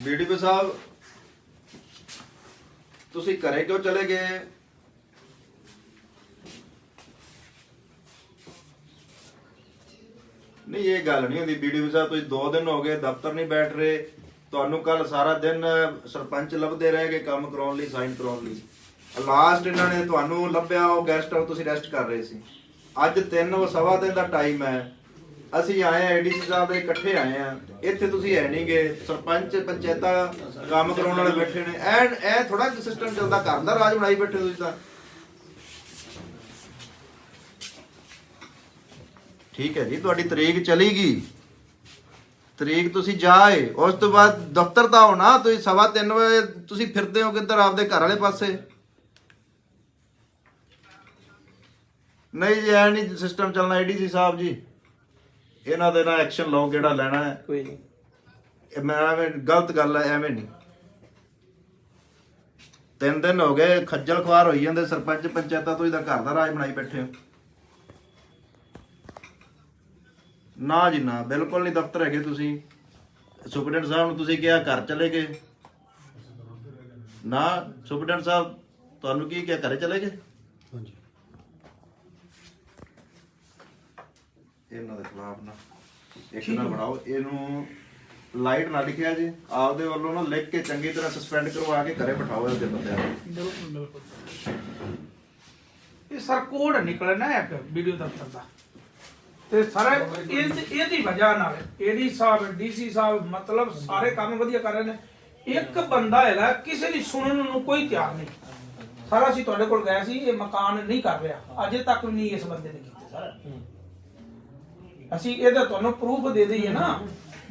BDP ਸਾਹਿਬ, ਤੁਸੀਂ ਘਰੇ ਕਿਉਂ ਚਲੇ ਗਏ? ਨਹੀਂ, ਇਹ ਗੱਲ ਨਹੀਂ ਹੁੰਦੀ ਬੀਡੀਪੀ ਸਾਹਿਬ, ਤੁਸੀਂ 2 ਦਿਨ ਹੋ ਗਏ, ਦਫ਼ਤਰ ਨਹੀਂ ਬੈਠ ਰਹੇ। ਤੁਹਾਨੂੰ ਕੱਲ ਸਾਰਾ ਦਿਨ ਸਰਪੰਚ ਲੱਭਦੇ ਰਹੇ ਗਏ ਕੰਮ ਕਰਾਉਣ ਲਈ, ਸਾਈਨ ਕਰਾਉਣ ਲਈ। ਲਾਸਟ ਇਹਨਾਂ ਨੇ ਤੁਹਾਨੂੰ ਲੱਭਿਆ, ਉਹ ਗੈਸਟ ਹਾਊਸ ਤੁਸੀਂ ਰੈਸਟ ਕਰ ਰਹੇ ਸੀ। ਅੱਜ 3 ਸਵਾ ਦਿਨ ਦਾ ਟਾਈਮ ਹੈ। ਅਸੀਂ ਆਏ ਆ ਏਡੀਸੀ ਸਾਹਿਬ ਦੇ, ਇਕੱਠੇ ਆਏ ਆ। ਇੱਥੇ ਤੁਸੀਂ ਹੈ ਨਹੀਂ ਗਏ ਸਰਪੰਚ, ਪੰਚਾਇਤਾਂ, ਕੰਮ ਕਰਾਉਣ ਵਾਲੇ ਬੈਠੇ ਨੇ। ਐ ਐ ਥੋੜਾ ਸਿਸਟਮ ਚੱਲਦਾ, ਘਰ ਰਾਜ ਬਣਾਈ ਬੈਠੇ ਤੁਸੀਂ ਤਾਂ। ਠੀਕ ਹੈ ਜੀ, ਤੁਹਾਡੀ ਤਰੀਕ ਚਲੀ ਗਈ। ਤਰੀਕ ਤੁਸੀਂ ਜਾਏ ਉਸ ਤੋਂ ਬਾਅਦ ਦਫ਼ਤਰ ਤਾਂ ਹੋਣਾ ਤੁਸੀਂ ਸਵਾ ਤਿੰਨ ਵਜੇ ਤੁਸੀਂ ਫਿਰਦੇ ਹੋ ਕਿੱਧਰ ਆਪਦੇ ਘਰ ਵਾਲੇ ਪਾਸੇ? ਨਹੀਂ ਜੀ, ਐ ਨਹੀਂ ਸਿਸਟਮ ਚੱਲਣਾ, ਏਡੀਸੀ ਸਾਹਿਬ ਜੀ। ਇਹਨਾਂ ਦੇ ਨਾਲ ਐਕਸ਼ਨ ਲਓ ਕਿਹੜਾ ਲੈਣਾ ਹੈ। ਕੋਈ ਨਹੀਂ। ਇਹ ਮੈਂ ਐਵੇਂ ਗਲਤ ਗੱਲ ਹੈ ਐਵੇਂ ਨਹੀਂ। ਤਿੰਨ ਦਿਨ ਹੋ ਗਏ ਖੱਜਲ ਖਵਾਰ ਹੋਈ ਜਾਂਦੇ ਸਰਪੰਚ ਪੰਚਾਇਤਾਂ ਤੋਂ ਇਹਦਾ ਘਰ ਦਾ ਰਾਜ ਬਣਾਈ ਬੈਠੇ ਹੋ। ਨਾ ਜੀ ਨਾ ਬਿਲਕੁਲ ਨਹੀਂ ਦਫ਼ਤਰ ਹੈਗੇ ਤੁਸੀਂ। ਸੁਪਰਡੈਂਟ ਸਾਹਿਬ ਨੂੰ ਤੁਸੀਂ ਕਿਹਾ ਘਰ ਚਲੇ ਗਏ। ਨਾ ਸੁਪਰਡੈਂਟ ਸਾਹਿਬ ਤੁਹਾਨੂੰ ਕੀ ਕਿਹਾ ਘਰੇ ਚਲੇ ਗਏ? ਹਾਂਜੀ। ਇਹਨਾਂ ਦੇ ਖਿਲਾਫ ਨਾ। ਇੱਕ ਨਾ ਬਣਾਓ। ਇਹਨੂੰ ਲਾਈਟ ਨਾ ਲਿਖਿਆ ਜੀ। ਆਪਦੇ ਵੱਲੋਂ ਨਾ ਲਿਖ ਕੇ ਚੰਗੀ ਤਰ੍ਹਾਂ ਸਸਪੈਂਡ ਕਰਵਾ ਕੇ ਘਰੇ ਬਿਠਾਓ ਇਹਦੇ ਬੰਦਿਆਂ ਨੂੰ। ਬਿਲਕੁਲ ਬਿਲਕੁਲ। ਇਹ ਸਰ ਕੋਡ ਨਿਕਲਣਾ ਹੈ ਵੀਡੀਓ ਦਫ਼ਤਰ ਦਾ। ਤੇ ਸਰ ਇਹ ਇਹਦੀ ਵਜ੍ਹਾ ਨਾਲ ਏਡੀ ਸਾਹਿਬ ਡੀਸੀ ਸਾਹਿਬ ਮਤਲਬ ਸਾਰੇ ਕੰਮ ਵਧੀਆ ਕਰ ਰਹੇ ਨੇ। ਇੱਕ ਬੰਦਾ ਹੈਗਾ ਕਿਸੇ ਦੀ ਸੁਣਨ ਨੂੰ ਕੋਈ ਤਿਆਰ ਨਹੀਂ। ਸਾਰਾ ਅਸੀਂ ਤੁਹਾਡੇ ਕੋਲ ਗਏ ਸੀ ਇਹ ਮਕਾਨ ਨਹੀਂ ਕਰ ਰਿਹਾ। ਅਜੇ ਤੱਕ ਨਹੀਂ ਇਸ ਬੰਦੇ ਨੇ ਕੀਤੇ। ਸਰ ਅਸੀਂ ਇਹਦਾ ਤੁਹਾਨੂੰ ਪ੍ਰੂਫ ਦੇ ਦਈਏ ਨਾ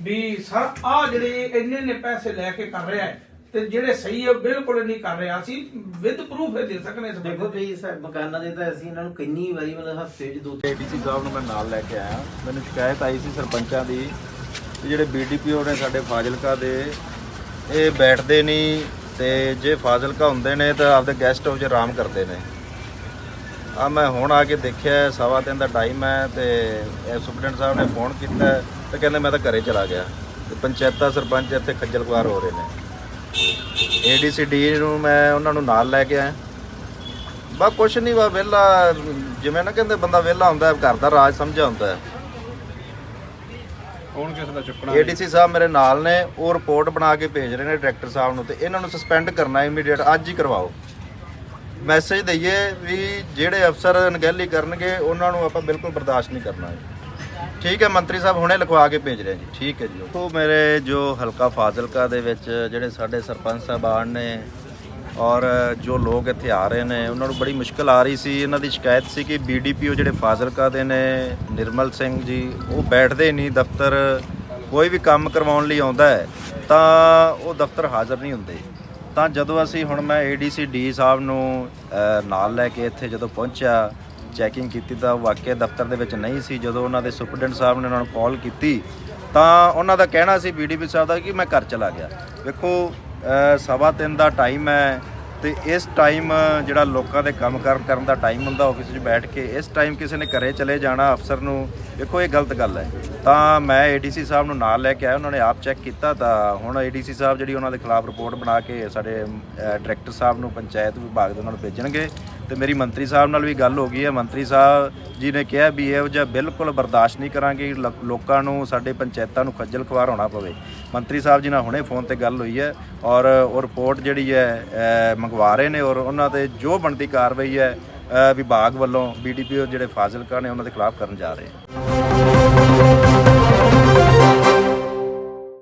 ਵੀ ਸਰ ਆ ਜਿਹੜੇ ਇੰਨੇ ਨੇ ਪੈਸੇ ਲੈ ਕੇ ਕਰ ਰਿਹਾ ਹੈ ਤੇ ਜਿਹੜੇ ਸਹੀ ਹੈ ਬਿਲਕੁਲ ਨਹੀਂ ਕਰ ਰਿਹਾ। ਅਸੀਂ ਵਿਦ ਪ੍ਰੂਫ ਇਹ ਦੇ ਸਕਨੇ ਇਸ ਦੇਖੋ ਬੰਦੇ ਵੀ ਸਾ- ਮਕਾਨਾਂ ਦੇ ਤਾਂ ਅਸੀਂ ਇਹਨਾਂ ਨੂੰ ਕਿੰਨੀ ਵਾਰੀ ਮਤਲਬ ਹਫ਼ਤੇ 'ਚ ਦੋ ਏਡੀਸੀ ਸਾਹਿਬ ਨੂੰ ਮੈਂ ਨਾਲ ਲੈ ਕੇ ਆਇਆ। ਮੈਨੂੰ ਸ਼ਿਕਾਇਤ ਆਈ ਸੀ ਸਰਪੰਚਾਂ ਦੀ ਕਿ ਜਿਹੜੇ ਬੀਡੀਪੀਓ ਨੇ ਸਾਡੇ ਫਾਜ਼ਿਲਕਾ ਦੇ ਇਹ ਬੈਠਦੇ ਨਹੀਂ ਤੇ ਜੇ ਫਾਜ਼ਿਲਕਾ ਹੁੰਦੇ ਨੇ ਤਾਂ ਆਪਦੇ ਗੈਸਟ ਹਾਊਸ 'ਚ ਆਰਾਮ ਕਰਦੇ ਨੇ। ਆ ਮੈਂ ਹੁਣ ਆ ਕੇ ਦੇਖਿਆ ਸਵਾ ਤਿੰਨ ਦਾ ਟਾਈਮ ਹੈ ਤੇ ਸੁਪਰਡੈਂਟ ਸਾਹਿਬ ਨੇ ਫੋਨ ਕੀਤਾ ਤੇ ਕਹਿੰਦੇ ਮੈਂ ਤਾਂ ਘਰੇ ਚਲਾ ਗਿਆ। ਤੇ ਪੰਚਾਇਤਾਂ ਸਰਪੰਚ ਇੱਥੇ ਖੱਜਲ ਖੁਆਰ ਹੋ ਰਹੇ ਨੇ। ਏਡੀਸੀਡੀ ਨੂੰ ਮੈਂ ਉਹਨਾਂ ਨੂੰ ਨਾਲ ਲੈ ਕੇ ਆਇਆ। ਬਾ ਕੁਛ ਨਹੀਂ ਵਾ ਵਿਹਲਾ ਜਿਵੇਂ ਨਾ ਕਹਿੰਦੇ ਬੰਦਾ ਵਿਹਲਾ ਹੁੰਦਾ ਹੈ, ਘਰ ਦਾ ਰਾਜ ਸਮਝਿਆ ਹੁੰਦਾ। ਹੈ ਕੌਣ ਕਿਸ ਦਾ ਚੁੱਕਣਾ? ਏਡੀਸੀ ਸਾਹਿਬ ਮੇਰੇ ਨਾਲ ਨੇ ਉਹ ਰਿਪੋਰਟ ਬਣਾ ਕੇ ਭੇਜ ਰਹੇ ਨੇ ਡਾਇਰੈਕਟਰ ਸਾਹਿਬ ਨੂੰ ਤੇ ਇਹਨਾਂ ਨੂੰ ਸਸਪੈਂਡ ਕਰਨਾ ਇਮੀਡੀਏਟ ਅੱਜ ਹੀ ਕਰਵਾਓ। ਮੈਸੇਜ ਦਈਏ ਵੀ ਜਿਹੜੇ ਅਫਸਰ ਅਣਗਹਿਲੀ ਕਰਨਗੇ, ਉਹਨਾਂ ਨੂੰ ਆਪਾਂ ਬਿਲਕੁਲ ਬਰਦਾਸ਼ਤ ਨਹੀਂ ਕਰਨਾ ਹੈ ਠੀਕ ਹੈ, ਮੰਤਰੀ ਸਾਹਿਬ ਹੁਣੇ ਲਿਖਵਾ ਕੇ ਭੇਜ ਰਹੇ ਜੀ। ਠੀਕ ਹੈ ਜੀ ਉਹ ਮੇਰੇ ਜੋ ਹਲਕਾ ਫਾਜ਼ਿਲਕਾ ਦੇ ਵਿੱਚ ਜਿਹੜੇ ਸਾਡੇ ਸਰਪੰਚ ਸਾਹਿਬਾਨ ਨੇ ਔਰ ਜੋ ਲੋਕ ਇੱਥੇ ਆ ਰਹੇ ਨੇ, ਉਹਨਾਂ ਨੂੰ ਬੜੀ ਮੁਸ਼ਕਲ ਆ ਰਹੀ ਸੀ। ਇਹਨਾਂ ਦੀ ਸ਼ਿਕਾਇਤ ਸੀ ਕਿ ਬੀਡੀਪੀਓ ਜਿਹੜੇ ਫਾਜ਼ਿਲਕਾ ਦੇ ਨੇ, ਨਿਰਮਲ ਸਿੰਘ ਜੀ, ਉਹ ਬੈਠਦੇ ਨਹੀਂ, ਦਫ਼ਤਰ ਕੋਈ ਵੀ ਕੰਮ ਕਰਵਾਉਣ ਲਈ ਆਉਂਦਾ ਹੈ, ਤਾਂ ਉਹ ਦਫ਼ਤਰ ਹਾਜ਼ਰ ਨਹੀਂ ਹੁੰਦੇ। ਤਾਂ ਜਦੋਂ ਅਸੀਂ ਹੁਣ ਮੈਂ ਏਡੀਸੀ ਡੀ ਸਾਹਿਬ ਨੂੰ ਨਾਲ ਲੈ ਕੇ ਇੱਥੇ ਜਦੋਂ ਪਹੁੰਚਿਆ ਚੈਕਿੰਗ ਕੀਤੀ ਤਾਂ ਵਾਕਿਆ ਦਫ਼ਤਰ ਦੇ ਵਿੱਚ ਨਹੀਂ ਸੀ। ਜਦੋਂ ਉਹਨਾਂ ਦੇ ਸੁਪਰਡੈਂਟ ਸਾਹਿਬ ਨੇ ਉਹਨਾਂ ਨੂੰ ਕਾਲ ਕੀਤੀ, ਤਾਂ ਉਹਨਾਂ ਦਾ ਕਹਿਣਾ ਸੀ ਬੀਡੀਪੀ ਸਾਹਿਬ ਦਾ ਕਿ ਮੈਂ ਘਰ ਚਲਾ ਗਿਆ। ਵੇਖੋ ਸਵਾ ਤਿੰਨ ਦਾ ਟਾਈਮ ਹੈ। ਤੇ ਇਸ ਟਾਈਮ ਜਿਹੜਾ ਲੋਕਾਂ ਦੇ ਕੰਮ ਕਾਰ, ਕਰਨ ਦਾ ਟਾਈਮ ਹੁੰਦਾ ਆਫਿਸ 'ਚ ਬੈਠ ਕੇ, ਇਸ ਟਾਈਮ ਕਿਸੇ ਨੇ ਘਰੇ ਚਲੇ ਜਾਣਾ ਅਫਸਰ ਨੂੰ, ਦੇਖੋ ਇਹ ਗਲਤ ਗੱਲ ਹੈ। ਤਾਂ ਮੈਂ ਏਡੀਸੀ ਸਾਹਿਬ ਨੂੰ ਨਾਲ ਲੈ ਕੇ ਆਇਆ, ਉਹਨਾਂ ਨੇ ਆਪ ਚੈੱਕ ਕੀਤਾ ਤਾਂ ਹੁਣ ਏਡੀਸੀ ਸਾਹਿਬ ਜਿਹੜੀ ਉਹਨਾਂ ਦੇ ਖਿਲਾਫ ਰਿਪੋਰਟ ਬਣਾ ਕੇ ਸਾਡੇ ਡਾਇਰੈਕਟਰ ਸਾਹਿਬ ਨੂੰ ਪੰਚਾਇਤ ਵਿਭਾਗ ਦੇ ਉਹਨਾਂ ਨੂੰ ਭੇਜਣਗੇ। ਤੇ ਮੇਰੀ ਮੰਤਰੀ ਸਾਹਿਬ ਨਾਲ ਵੀ ਗੱਲ ਹੋ ਗਈ ਹੈ। ਮੰਤਰੀ ਸਾਹਿਬ ਜੀ ਨੇ ਕਿਹਾ ਵੀ ਇਹੋ ਜਿਹਾ ਬਿਲਕੁਲ ਬਰਦਾਸ਼ਤ ਨਹੀਂ ਕਰਾਂਗੇ। ਲ- ਲੋਕਾਂ ਨੂੰ, ਸਾਡੇ ਪੰਚਾਇਤਾਂ ਨੂੰ ਖੱਜਲ ਖਵਾਰ ਹੋਣਾ ਪਵੇ। ਮੰਤਰੀ ਸਾਹਿਬ ਜੀ ਨਾਲ ਹੁਣੇ ਫੋਨ ਤੇ ਗੱਲ ਹੋਈ ਹੈ ਔਰ ਉਹ ਰਿਪੋਰਟ ਜਿਹੜੀ ਹੈ ਮੰਗਵਾ ਰਹੇ ਨੇ ਔਰ ਉਹਨਾਂ ਤੇ ਜੋ ਬਣਦੀ ਕਾਰਵਾਈ ਹੈ ਵਿਭਾਗ ਵੱਲੋਂ ਬੀਡੀਪੀਓ ਜਿਹੜੇ ਫਾਜ਼ਿਲਕਾ ਨੇ ਉਹਨਾਂ ਦੇ ਖਿਲਾਫ ਕਰਨ ਜਾ ਰਹੇ ਹਨ